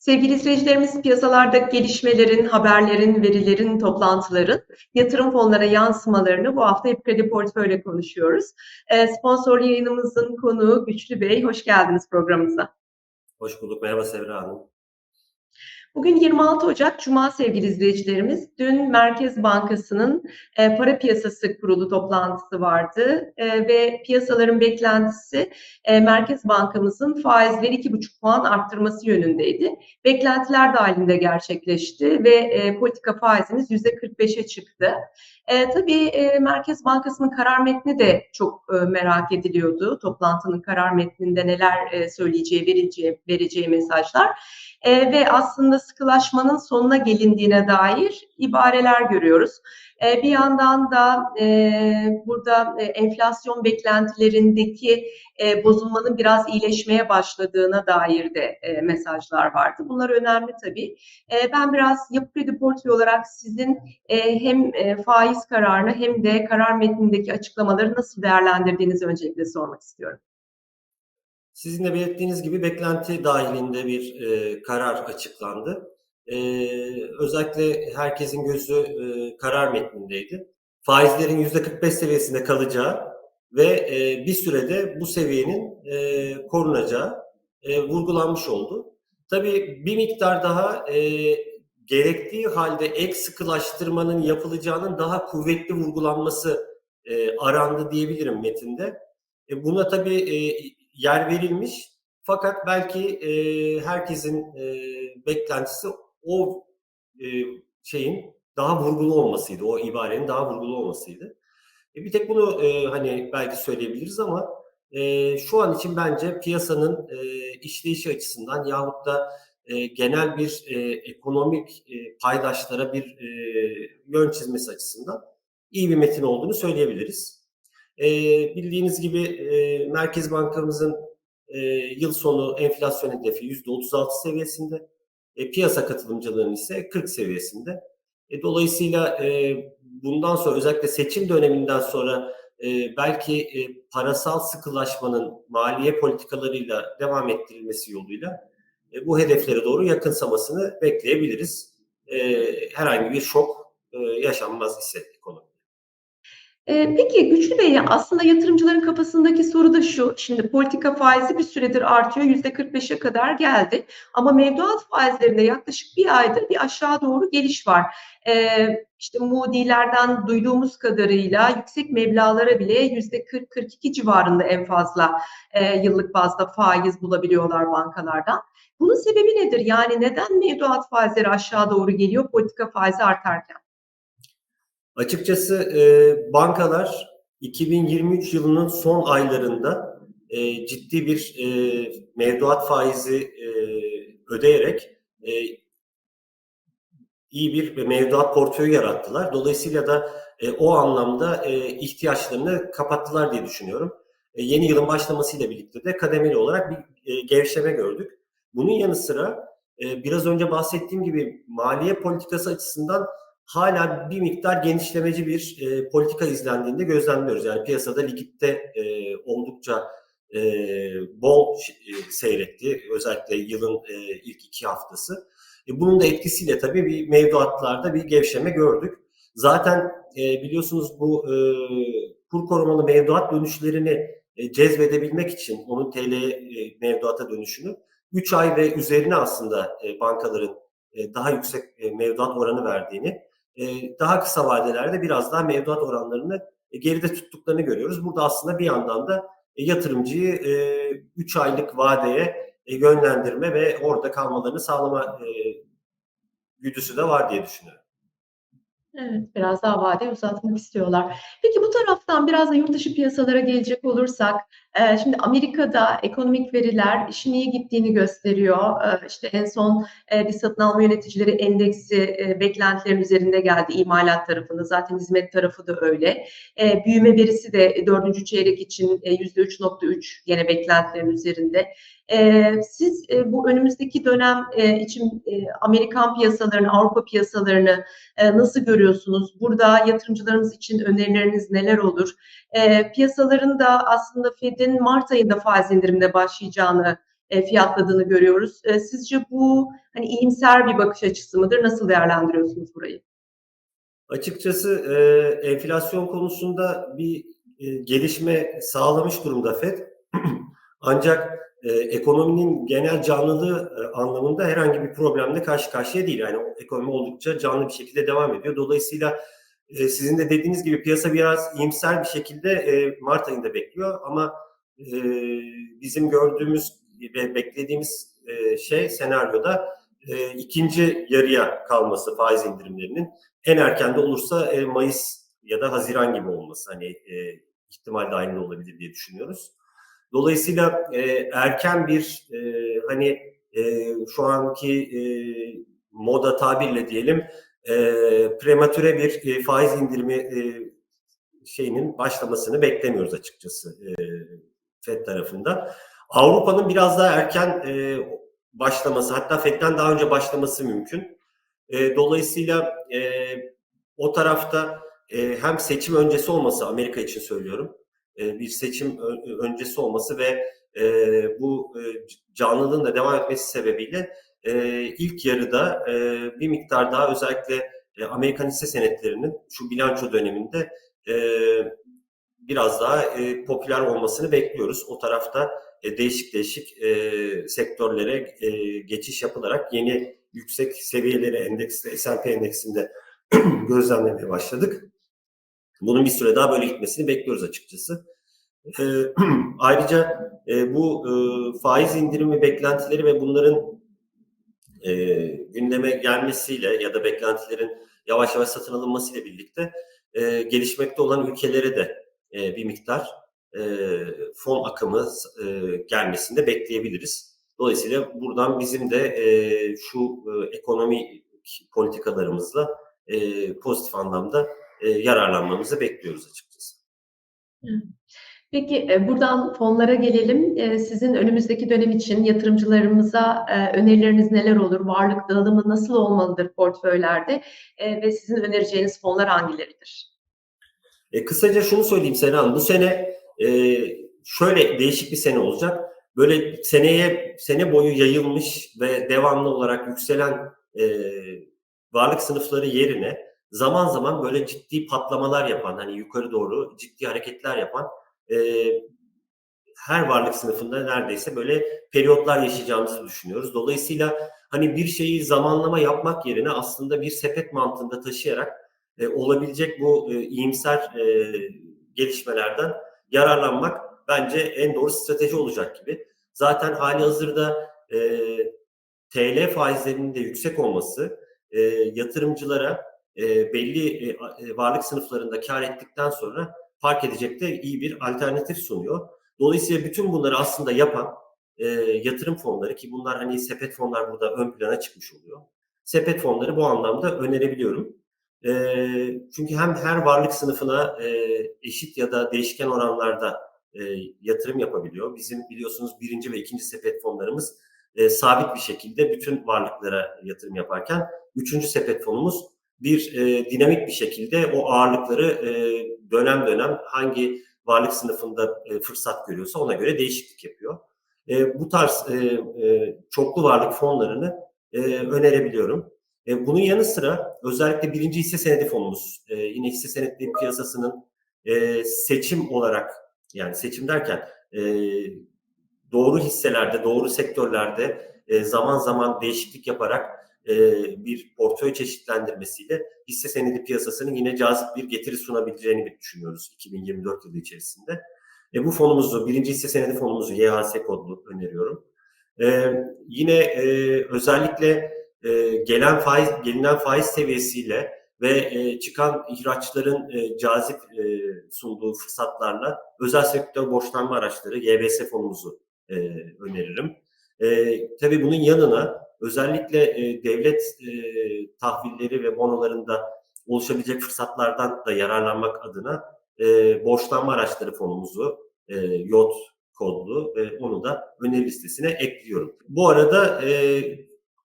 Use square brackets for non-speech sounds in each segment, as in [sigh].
Sevgili izleyicilerimiz, piyasalardaki gelişmelerin, haberlerin, verilerin, toplantıların yatırım fonlara yansımalarını bu hafta hep kredi portföyle konuşuyoruz. E, sponsorlu yayınımızın konuğu Güçlü Bey, hoş geldiniz programımıza. Hoş bulduk, merhaba Sevra Hanım. Bugün 26 Ocak Cuma sevgili izleyicilerimiz. Dün Merkez Bankası'nın e, para piyasası kurulu toplantısı vardı e, ve piyasaların beklentisi e, Merkez Bankamızın faizleri 2,5 puan arttırması yönündeydi. Beklentiler dahilinde gerçekleşti ve e, politika faizimiz %45'e çıktı. E, tabii e, Merkez Bankası'nın karar metni de çok e, merak ediliyordu. Toplantının karar metninde neler e, söyleyeceği, vereceği, vereceği mesajlar e, ve aslında sıkılaşmanın sonuna gelindiğine dair ibareler görüyoruz. E, bir yandan da e, burada e, enflasyon beklentilerindeki bozulmanın biraz iyileşmeye başladığına dair de mesajlar vardı. Bunlar önemli tabii. Ben biraz yapı kredi portföyü olarak sizin hem faiz kararını hem de karar metnindeki açıklamaları nasıl değerlendirdiğinizi öncelikle sormak istiyorum. Sizin de belirttiğiniz gibi beklenti dahilinde bir e, karar açıklandı. E, özellikle herkesin gözü e, karar metnindeydi. Faizlerin %45 seviyesinde kalacağı ve e, bir sürede bu seviyenin e, korunacağı e, vurgulanmış oldu. Tabii bir miktar daha e, gerektiği halde ek sıkılaştırmanın yapılacağının daha kuvvetli vurgulanması e, arandı diyebilirim metinde. E, buna tabii e, yer verilmiş. Fakat belki e, herkesin e, beklentisi o e, şeyin daha vurgulu olmasıydı. O ibarenin daha vurgulu olmasıydı. E, bir tek bunu e, hani belki söyleyebiliriz ama e, şu an için bence piyasanın e, işleyişi açısından yahut da e, genel bir e, ekonomik e, paydaşlara bir e, yön çizmesi açısından iyi bir metin olduğunu söyleyebiliriz. E, bildiğiniz gibi e, Merkez Bankamızın e, yıl sonu enflasyon hedefi %36 seviyesinde, e, piyasa katılımcılığının ise 40 seviyesinde. E, dolayısıyla e, bundan sonra özellikle seçim döneminden sonra e, belki e, parasal sıkılaşmanın maliye politikalarıyla devam ettirilmesi yoluyla e, bu hedeflere doğru yakınsamasını bekleyebiliriz. E, herhangi bir şok e, yaşanmaz ise ekonomi. Peki Güçlü Bey aslında yatırımcıların kafasındaki soru da şu. Şimdi politika faizi bir süredir artıyor. %45'e kadar geldi. Ama mevduat faizlerinde yaklaşık bir aydır bir aşağı doğru geliş var. Ee, işte Moody'lerden duyduğumuz kadarıyla yüksek meblalara bile %40-42 civarında en fazla e, yıllık bazda faiz bulabiliyorlar bankalardan. Bunun sebebi nedir? Yani neden mevduat faizleri aşağı doğru geliyor politika faizi artarken? Açıkçası e, bankalar 2023 yılının son aylarında e, ciddi bir e, mevduat faizi e, ödeyerek e, iyi bir mevduat portföyü yarattılar. Dolayısıyla da e, o anlamda e, ihtiyaçlarını kapattılar diye düşünüyorum. E, yeni yılın başlamasıyla birlikte de kademeli olarak bir e, gevşeme gördük. Bunun yanı sıra e, biraz önce bahsettiğim gibi maliye politikası açısından hala bir miktar genişlemeci bir e, politika izlendiğinde gözlemliyoruz. Yani piyasada likitte e, oldukça e, bol e, seyretti. Özellikle yılın e, ilk iki haftası. E, bunun da etkisiyle tabii bir mevduatlarda bir gevşeme gördük. Zaten e, biliyorsunuz bu e, kur korumalı mevduat dönüşlerini e, cezbedebilmek için onun TL e, mevduata dönüşünü 3 ay ve üzerine aslında e, bankaların e, daha yüksek e, mevduat oranı verdiğini daha kısa vadelerde biraz daha mevduat oranlarını e, geride tuttuklarını görüyoruz. Burada aslında bir yandan da e, yatırımcıyı 3 aylık vadeye yönlendirme ve orada kalmalarını sağlama güdüsü de var diye düşünüyorum. Evet, biraz daha vade uzatmak istiyorlar. Peki bu taraftan biraz da yurt dışı piyasalara gelecek olursak, e, şimdi Amerika'da ekonomik veriler işin iyi gittiğini gösteriyor. E, işte en son e, bir satın alma yöneticileri endeksi e, beklentilerin üzerinde geldi imalat tarafında. Zaten hizmet tarafı da öyle. E, büyüme verisi de dördüncü çeyrek için e, %3.3 yine beklentilerin üzerinde. E, siz bu önümüzdeki dönem için e, Amerikan piyasalarını, Avrupa piyasalarını nasıl görüyorsunuz? Burada yatırımcılarımız için önerileriniz neler olur? Piyasaların da aslında Fed'in Mart ayında faiz indirimine başlayacağını e, fiyatladığını görüyoruz. E, sizce bu hani iyimser bir bakış açısı mıdır? Nasıl değerlendiriyorsunuz burayı? Açıkçası e, enflasyon konusunda bir e, gelişme sağlamış durumda FED. [clears throat] Ancak e, ekonominin genel canlılığı e, anlamında herhangi bir problemle karşı karşıya değil. Yani ekonomi oldukça canlı bir şekilde devam ediyor. Dolayısıyla e, sizin de dediğiniz gibi piyasa biraz iyimser bir şekilde e, Mart ayında bekliyor ama e, bizim gördüğümüz ve beklediğimiz e, şey senaryoda e, ikinci yarıya kalması faiz indirimlerinin en erken de olursa e, Mayıs ya da Haziran gibi olması hani ihtimal dahilinde olabilir diye düşünüyoruz. Dolayısıyla erken bir hani şu anki moda tabirle diyelim prematüre bir faiz indirimi şeyinin başlamasını beklemiyoruz açıkçası e, FED tarafında. Avrupa'nın biraz daha erken e, başlaması hatta FED'den daha önce başlaması mümkün. E, dolayısıyla e, o tarafta e, hem seçim öncesi olması Amerika için söylüyorum e, bir seçim öncesi olması ve e, bu e, canlılığın da devam etmesi sebebiyle e, ilk yarıda e, bir miktar daha özellikle e, Amerikan hisse senetlerinin şu bilanço döneminde e, biraz daha e, popüler olmasını bekliyoruz. O tarafta e, değişik değişik e, sektörlere e, geçiş yapılarak yeni yüksek seviyeleri endekste, S&P endeksinde [clears throat] gözlemlemeye başladık. Bunun bir süre daha böyle gitmesini bekliyoruz açıkçası. E, [clears throat] ayrıca e, bu e, faiz indirimi beklentileri ve bunların e, gündeme gelmesiyle ya da beklentilerin yavaş yavaş satın alınmasıyla birlikte e, gelişmekte olan ülkelere de e, bir miktar e, fon akımı e, gelmesini bekleyebiliriz. Dolayısıyla buradan bizim de e, şu e, ekonomi politikalarımızla e, pozitif anlamda e, yararlanmamızı bekliyoruz açıkçası. Peki e, buradan fonlara gelelim. E, sizin önümüzdeki dönem için yatırımcılarımıza e, önerileriniz neler olur? Varlık dağılımı nasıl olmalıdır portföylerde? Ve sizin önereceğiniz fonlar hangileridir? E, kısaca şunu söyleyeyim Sena Bu sene e, şöyle değişik bir sene olacak. Böyle seneye sene boyu yayılmış ve devamlı olarak yükselen e, varlık sınıfları yerine zaman zaman böyle ciddi patlamalar yapan hani yukarı doğru ciddi hareketler yapan e, her varlık sınıfında neredeyse böyle periyotlar yaşayacağımızı düşünüyoruz. Dolayısıyla hani bir şeyi zamanlama yapmak yerine aslında bir sepet mantığında taşıyarak e, olabilecek bu e, iyimser e, gelişmelerden yararlanmak bence en doğru strateji olacak gibi. Zaten hali hazırda e, TL faizlerinin de yüksek olması e, yatırımcılara e, belli e, varlık sınıflarında kar ettikten sonra fark edecek de iyi bir alternatif sunuyor. Dolayısıyla bütün bunları aslında yapan e, yatırım fonları ki bunlar hani sepet fonlar burada ön plana çıkmış oluyor. Sepet fonları bu anlamda önerebiliyorum. E, çünkü hem her varlık sınıfına e, eşit ya da değişken oranlarda e, yatırım yapabiliyor. Bizim biliyorsunuz birinci ve ikinci sepet fonlarımız e, sabit bir şekilde bütün varlıklara yatırım yaparken üçüncü sepet fonumuz bir e, dinamik bir şekilde o ağırlıkları e, dönem dönem hangi varlık sınıfında e, fırsat görüyorsa ona göre değişiklik yapıyor. E, bu tarz e, e, çoklu varlık fonlarını e, önerebiliyorum. E, bunun yanı sıra özellikle birinci hisse senedi fonumuz, e, yine hisse senetleri piyasasının e, seçim olarak yani seçim derken e, doğru hisselerde, doğru sektörlerde e, zaman zaman değişiklik yaparak e, bir portföy çeşitlendirmesiyle hisse senedi piyasasının yine cazip bir getiri sunabileceğini düşünüyoruz 2024 yılı içerisinde. E, bu fonumuzu, birinci hisse senedi fonumuzu YHS kodlu öneriyorum. E, yine e, özellikle e, gelen faiz, gelinen faiz seviyesiyle ve e, çıkan ihraçların e, cazip e, sunduğu fırsatlarla özel sektör borçlanma araçları YBS fonumuzu e, öneririm. E, tabii bunun yanına özellikle e, devlet e, tahvilleri ve bonolarında oluşabilecek fırsatlardan da yararlanmak adına e, borçlanma araçları fonumuzu e, YOT kodlu ve onu da öneri listesine ekliyorum. Bu arada e,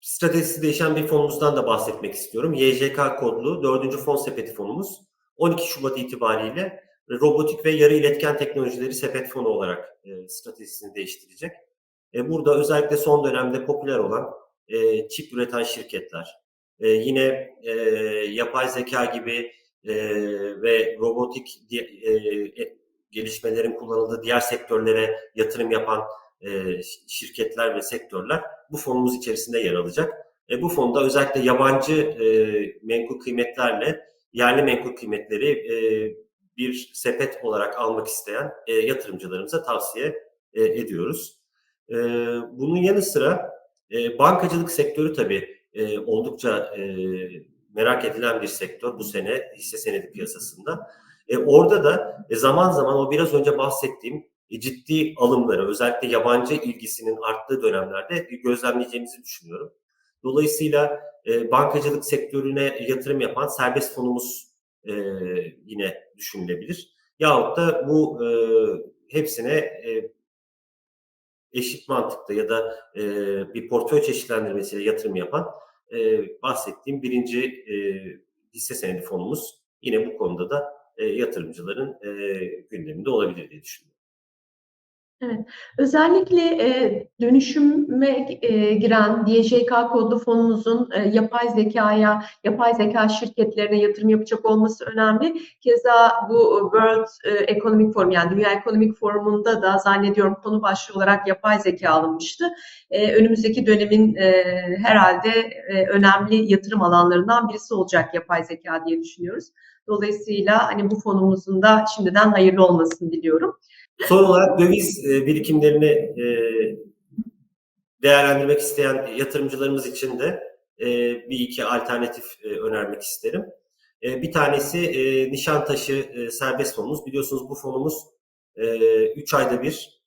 stratejisi değişen bir fonumuzdan da bahsetmek istiyorum. YJK kodlu dördüncü fon sepeti fonumuz 12 Şubat itibariyle robotik ve yarı iletken teknolojileri sepet fonu olarak e, stratejisini değiştirecek. E, burada özellikle son dönemde popüler olan e, çip üreten şirketler, e, yine e, yapay zeka gibi e, ve robotik e, e, gelişmelerin kullanıldığı diğer sektörlere yatırım yapan e, şirketler ve sektörler bu fonumuz içerisinde yer alacak. E, bu fonda özellikle yabancı e, menkul kıymetlerle yerli menkul kıymetleri e, bir sepet olarak almak isteyen e, yatırımcılarımıza tavsiye e, ediyoruz. E, bunun yanı sıra e, bankacılık sektörü tabii e, oldukça e, merak edilen bir sektör bu sene hisse senedi piyasasında. E, orada da e, zaman zaman o biraz önce bahsettiğim ciddi alımları özellikle yabancı ilgisinin arttığı dönemlerde e, gözlemleyeceğimizi düşünüyorum. Dolayısıyla e, bankacılık sektörüne yatırım yapan serbest fonumuz e, yine düşünülebilir. Yahut da bu e, hepsine e, eşit mantıkta ya da e, bir portföy çeşitlendirmesiyle yatırım yapan e, bahsettiğim birinci e, hisse senedi fonumuz yine bu konuda da e, yatırımcıların e, gündeminde olabilir diye düşünüyorum. Evet. Özellikle e, dönüşüme e, giren DJK kodlu fonumuzun e, yapay zekaya, yapay zeka şirketlerine yatırım yapacak olması önemli. Keza bu World e, Economic Forum yani Dünya Ekonomik Forumu'nda da zannediyorum konu başlığı olarak yapay zeka alınmıştı. E, önümüzdeki dönemin e, herhalde e, önemli yatırım alanlarından birisi olacak yapay zeka diye düşünüyoruz. Dolayısıyla hani bu fonumuzun da şimdiden hayırlı olmasını diliyorum. Son olarak döviz e, birikimlerini e, değerlendirmek isteyen yatırımcılarımız için de e, bir iki alternatif önermek isterim. Bir tanesi Nişantaşı serbest fonumuz. Biliyorsunuz bu fonumuz 3 ayda bir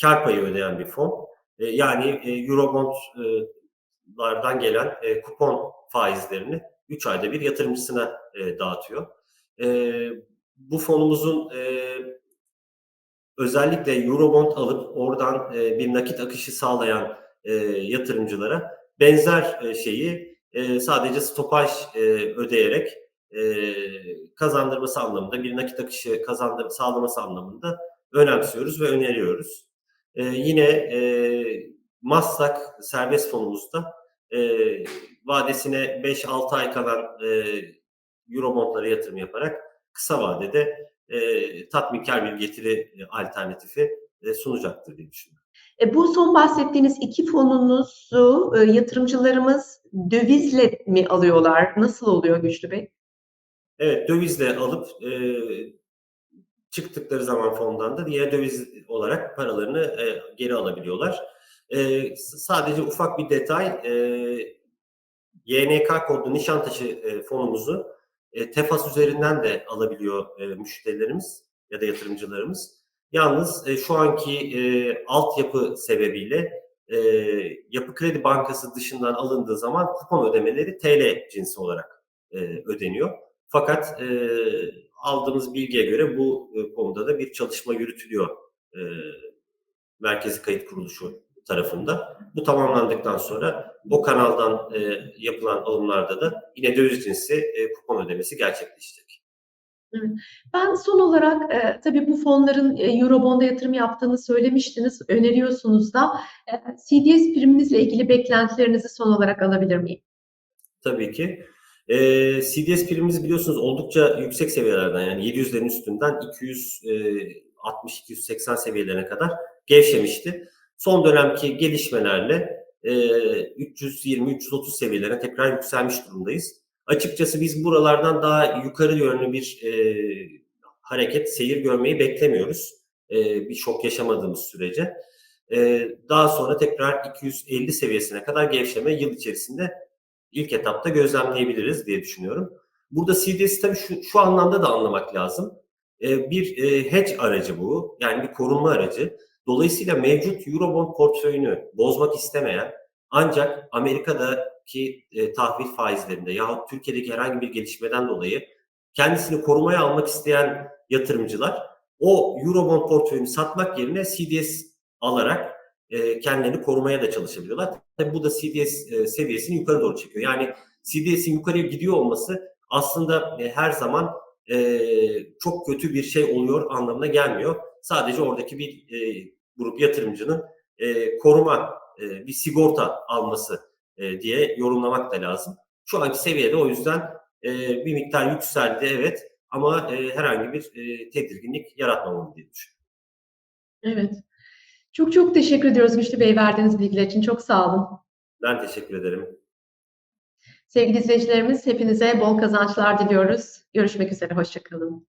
kar payı ödeyen bir fon. Yani Eurobondlardan gelen kupon faizlerini 3 ayda bir yatırımcısına dağıtıyor. Bu fonumuzun özellikle Eurobond alıp oradan e, bir nakit akışı sağlayan e, yatırımcılara benzer e, şeyi e, sadece stopaj e, ödeyerek e, kazandırması anlamında bir nakit akışı kazandır sağlaması anlamında önemsiyoruz ve öneriyoruz. E, yine e, Maslak serbest fonumuzda e, vadesine 5-6 ay kalan e, Eurobondlara yatırım yaparak kısa vadede e, tatminkar bir getiri e, alternatifi e, sunacaktır diye düşünüyorum. E, bu son bahsettiğiniz iki fonunuzu e, yatırımcılarımız dövizle mi alıyorlar? Nasıl oluyor Güçlü Bey? Evet, dövizle alıp e, çıktıkları zaman fondan da diğer döviz olarak paralarını e, geri alabiliyorlar. E, sadece ufak bir detay, e, YNK kodlu Nişantaşı e, fonumuzu e, Tefas üzerinden de alabiliyor e, müşterilerimiz ya da yatırımcılarımız. Yalnız e, şu anki e, altyapı sebebiyle e, Yapı Kredi Bankası dışından alındığı zaman kupon ödemeleri TL cinsi olarak e, ödeniyor. Fakat e, aldığımız bilgiye göre bu e, konuda da bir çalışma yürütülüyor e, Merkezi Kayıt Kuruluşu tarafında. Bu tamamlandıktan sonra o kanaldan e, yapılan alımlarda da yine döviz cinsi e, kupon ödemesi gerçekleşecek. Ben son olarak e, tabii bu fonların e, Eurobond'a yatırım yaptığını söylemiştiniz, öneriyorsunuz da. E, CDS priminizle ilgili beklentilerinizi son olarak alabilir miyim? Tabii ki. E, CDS primimiz biliyorsunuz oldukça yüksek seviyelerden yani 700'lerin üstünden 260-280 seviyelerine kadar gevşemişti. Son dönemki gelişmelerle e, 320-330 seviyelerine tekrar yükselmiş durumdayız. Açıkçası biz buralardan daha yukarı yönlü bir e, hareket, seyir görmeyi beklemiyoruz. E, bir şok yaşamadığımız sürece. E, daha sonra tekrar 250 seviyesine kadar gevşeme yıl içerisinde ilk etapta gözlemleyebiliriz diye düşünüyorum. Burada CDS'i tabii şu, şu anlamda da anlamak lazım. E, bir e, hedge aracı bu. Yani bir korunma aracı. Dolayısıyla mevcut Eurobond portföyünü bozmak istemeyen ancak Amerika'daki e, tahvil faizlerinde yahut Türkiye'deki herhangi bir gelişmeden dolayı kendisini korumaya almak isteyen yatırımcılar o Eurobond portföyünü satmak yerine CDS alarak e, kendilerini korumaya da çalışabiliyorlar. Tabii bu da CDS e, seviyesini yukarı doğru çekiyor. Yani CDS'in yukarıya gidiyor olması aslında e, her zaman e, çok kötü bir şey oluyor anlamına gelmiyor. Sadece oradaki bir e, grup yatırımcının e, koruma, e, bir sigorta alması e, diye yorumlamak da lazım. Şu anki seviyede o yüzden e, bir miktar yükseldi evet ama e, herhangi bir e, tedirginlik yaratmamalı diye düşünüyorum. Evet. Çok çok teşekkür ediyoruz Güçlü Bey verdiğiniz bilgiler için. Çok sağ olun. Ben teşekkür ederim. Sevgili izleyicilerimiz hepinize bol kazançlar diliyoruz. Görüşmek üzere. Hoşçakalın.